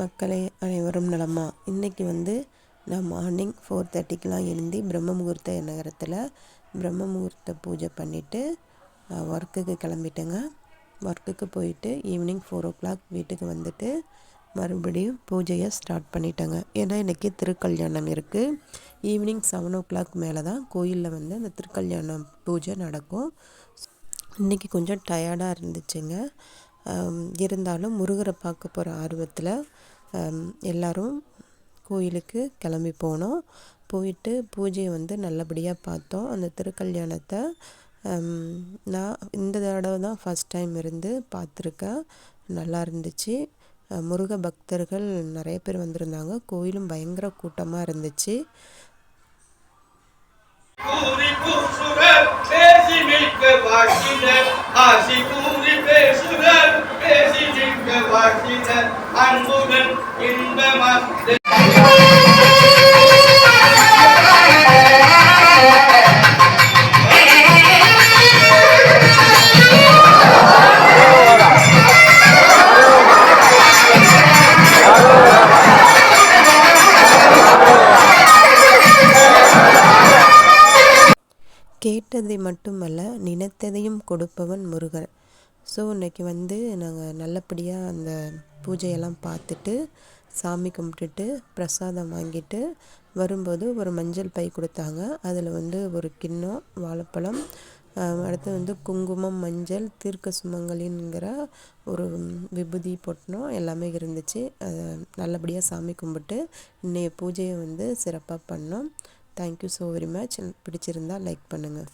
மக்களே அனைவரும் நலமா? இன்றைக்கி வந்து நான் மார்னிங் ஃபோர் தேர்ட்டிக்கெலாம் எழுந்தி பிரம்ம முகூர்த்த நகரத்தில் பிரம்ம முகூர்த்த பூஜை பண்ணிவிட்டு ஒர்க்குக்கு கிளம்பிட்டேங்க. ஒர்க்குக்கு போயிட்டு ஈவினிங் ஃபோர் ஓ கிளாக் வீட்டுக்கு வந்துட்டு மறுபடியும் பூஜையை ஸ்டார்ட் பண்ணிட்டேங்க. ஏன்னா இன்றைக்கி திருக்கல்யாணம் இருக்குது ஈவினிங் செவன் ஓ கிளாக் மேலே தான் கோயிலில் வந்து அந்த திருக்கல்யாணம் பூஜை நடக்கும். இன்றைக்கி கொஞ்சம் டயர்டாக இருந்துச்சுங்க. இருந்தாலும் முருகரை பார்க்க போகிற ஆர்வத்தில் எல்லோரும் கோயிலுக்கு கிளம்பி போனோம். போயிட்டு பூஜையை வந்து நல்லபடியாக பார்த்தோம். அந்த திருக்கல்யாணத்தை நான் இந்த தடவை தான் ஃபஸ்ட் டைம் இருந்து பார்த்துருக்கேன். நல்லா இருந்துச்சு. முருக பக்தர்கள் நிறைய பேர் வந்திருந்தாங்க. கோயிலும் பயங்கர கூட்டமாக இருந்துச்சு. அன்புடன் இன்பமாக கேட்டதை மட்டுமல்ல நினைத்ததையும் கொடுப்பவன் முருகன். ஸோ இன்றைக்கி வந்து நாங்கள் நல்லபடியாக அந்த பூஜையெல்லாம் பார்த்துட்டு சாமி கும்பிட்டுட்டு பிரசாதம் வாங்கிட்டு வரும்போது ஒரு மஞ்சள் பை கொடுத்தாங்க. அதில் வந்து ஒரு கிண்ணம் வாழைப்பழம் அடுத்து வந்து குங்குமம் மஞ்சள் தீர்க்க சுமங்கலிங்கிற ஒரு விபூதி பொட்டணும் எல்லாமே இருந்துச்சு. நல்லபடியாக சாமி கும்பிட்டு இன்றைய பூஜையை வந்து சிறப்பாக பண்ணோம். Thank you so very much பிடிச்சிருந்தால் லைக் பண்ணுங்கள்